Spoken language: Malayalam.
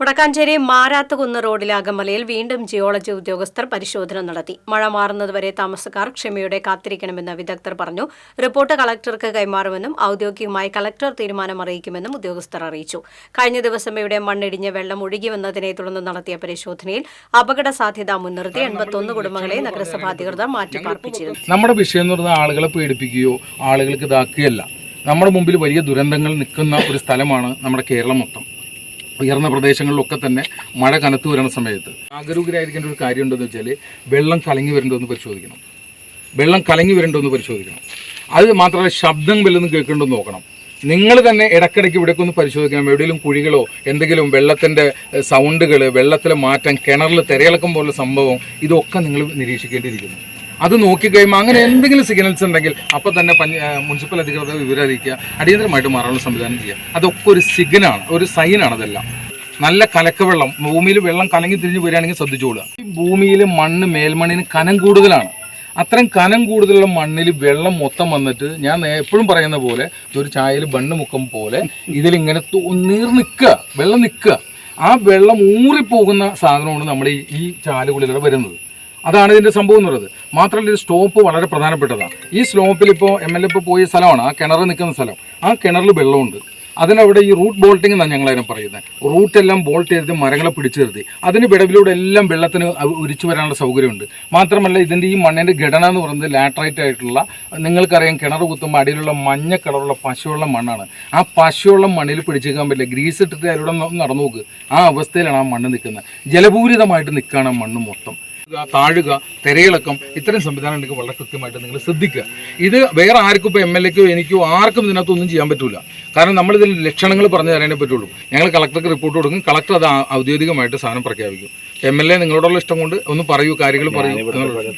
വടക്കാഞ്ചേരി മാരാത്തുകുന്ന് റോഡിലെ അകമലയിൽ വീണ്ടും ജിയോളജി ഉദ്യോഗസ്ഥർ പരിശോധന നടത്തി. മഴ മാറുന്നതുവരെ താമസക്കാർ ക്ഷമയോടെ കാത്തിരിക്കണമെന്ന് വിദഗ്ധർ പറഞ്ഞു. റിപ്പോർട്ട് കളക്ടർക്ക് കൈമാറുമെന്നും ഔദ്യോഗികമായി കളക്ടർ തീരുമാനം അറിയിക്കുമെന്നും ഉദ്യോഗസ്ഥർ അറിയിച്ചു. കഴിഞ്ഞ ദിവസം ഇവിടെ മണ്ണിടിഞ്ഞ് വെള്ളം ഒഴുകി വന്നതിനെ തുടർന്ന് നടത്തിയ പരിശോധനയിൽ അപകട സാധ്യത മുൻനിർത്തി എൺപത്തൊന്ന് കുടുംബങ്ങളെ നഗരസഭാ അധികൃതർ മാറ്റിപ്പാർപ്പിച്ചിരുന്നു. നമ്മുടെ വിഷയം എന്ന് പറഞ്ഞാൽ ആളുകളെ പേടിപ്പിക്കുകയോ ആളുകൾക്ക് ഇതാക്കുകയല്ല. നമ്മുടെ മുമ്പിൽ വലിയ ദുരന്തങ്ങൾ നിൽക്കുന്ന ഒരു സ്ഥലമാണ് നമ്മുടെ കേരളം മൊത്തം. ഉയർന്ന പ്രദേശങ്ങളിലൊക്കെ തന്നെ മഴ കനത്തു വരുന്ന സമയത്ത് ജാഗരൂകരായിരിക്കേണ്ട ഒരു കാര്യം ഉണ്ടെന്ന് വെച്ചാൽ വെള്ളം കലങ്ങി വരണ്ടോ എന്ന് പരിശോധിക്കണം. വെള്ളം കലങ്ങി വരണ്ടോ എന്ന് പരിശോധിക്കണം. അത് മാത്രമല്ല ശബ്ദം വല്ലതും കേൾക്കണ്ടോ എന്ന് നോക്കണം. നിങ്ങൾ തന്നെ ഇടയ്ക്കിടയ്ക്ക് ഇവിടേക്ക് ഒന്ന് പരിശോധിക്കണം. എവിടെയെങ്കിലും കുഴികളോ എന്തെങ്കിലും വെള്ളത്തിന്റെ സൗണ്ടുകൾ വെള്ളത്തിലെ മാറ്റം കിണറിൽ തിരയിളക്കം പോലുള്ള സംഭവം ഇതൊക്കെ നിങ്ങൾ നിരീക്ഷിക്കേണ്ടിയിരിക്കുന്നു. അത് നോക്കിക്കഴിയുമ്പോൾ അങ്ങനെ എന്തെങ്കിലും സിഗ്നൽസ് ഉണ്ടെങ്കിൽ അപ്പോൾ തന്നെ മുനിസിപ്പൽ അധികൃതർ വിവരം അറിയിക്കുക അടിയന്തരമായിട്ട് മാറാനുള്ള സംവിധാനം ചെയ്യുക. അതൊക്കെ ഒരു സിഗ്നാണ് ഒരു സൈനാണ് അതെല്ലാം. നല്ല കലക്കവെള്ളം ഭൂമിയിൽ വെള്ളം കലങ്ങി തിരിഞ്ഞ് വരികയാണെങ്കിൽ ശ്രദ്ധിച്ചോളുക ഈ ഭൂമിയിൽ മണ്ണ് മേൽമണ്ണിന് കനം കൂടുതലാണ്. അത്രയും കനം കൂടുതലുള്ള മണ്ണിൽ വെള്ളം മൊത്തം വന്നിട്ട് ഞാൻ എപ്പോഴും പറയുന്ന പോലെ ഒരു ചായയിൽ ബണ്ണ് മുക്കം പോലെ ഇതിലിങ്ങനെ നീർ നിൽക്കുക വെള്ളം നിൽക്കുക. ആ വെള്ളം ഊറിപ്പോകുന്ന സാധനമാണ് നമ്മുടെ ഈ ചാലുകളിലൂടെ വരുന്നത്. അതാണ് ഇതിന്റെ സംഭവം എന്നുള്ളത് മാത്രമല്ല ഇത് സ്റ്റോപ്പ് വളരെ പ്രധാനപ്പെട്ടതാണ്. ഈ സ്ലോപ്പിൽ ഇപ്പോൾ എം എൽ എ ഇപ്പോൾ പോയ സ്ഥലമാണ് ആ കിണർ നിൽക്കുന്ന സ്ഥലം. ആ കിണറിൽ വെള്ളമുണ്ട്. അതിനവിടെ ഈ റൂട്ട് ബോൾട്ടിംഗ് എന്നാണ് ഞങ്ങളതിനെ പറയുന്നത്. റൂട്ട് എല്ലാം ബോൾട്ട് ചെയ്തിട്ട് മരങ്ങളെ പിടിച്ചു നിർത്തി. അതിന് വിടവിലൂടെ എല്ലാം വെള്ളത്തിന് ഉരിച്ചു വരാനുള്ള സൗകര്യമുണ്ട്. മാത്രമല്ല ഇതിന്റെ ഈ മണ്ണിന്റെ ഘടന എന്ന് പറയുന്നത് ലാട്രൈറ്റ് ആയിട്ടുള്ള നിങ്ങൾക്കറിയാം കിണർ കുത്തുമ്പോൾ അടിയിലുള്ള മഞ്ഞ കളറുള്ള പശുവുള്ള മണ്ണാണ്. ആ പശുവുള്ള മണ്ണിൽ പിടിച്ചേക്കാൻ പറ്റില്ല. ഗ്രീസ് ഇട്ടിട്ട് അതിലൂടെ നടന്നു നോക്ക്. ആ അവസ്ഥയിലാണ് ആ മണ്ണ് നിൽക്കുന്നത്. ജലപൂരിതമായിട്ട് നിൽക്കുകയാണ് മണ്ണ് മൊത്തം. താഴുക തിരയിളക്കം ഇത്തരം സംവിധാനം ഉണ്ടെങ്കിൽ വളരെ കൃത്യമായിട്ട് നിങ്ങൾ ശ്രദ്ധിക്കുക. ഇത് വേറെ ആർക്കും ഇപ്പോൾ എം എൽ എക്കോ എനിക്കോ ആർക്കും ഇതിനകത്തൊന്നും ചെയ്യാൻ പറ്റില്ല കാരണം നമ്മളിതിൽ ലക്ഷണങ്ങൾ പറഞ്ഞു തരാനേ പറ്റുള്ളൂ. ഞങ്ങൾ കളക്ടർക്ക് റിപ്പോർട്ട് കൊടുക്കും കളക്ടർ അത് ഔദ്യോഗികമായിട്ട് സാധനം പ്രഖ്യാപിക്കും. എം എൽ എ നിങ്ങളോടുള്ള ഇഷ്ടം കൊണ്ട് ഒന്ന് പറയൂ കാര്യങ്ങൾ പറയൂ.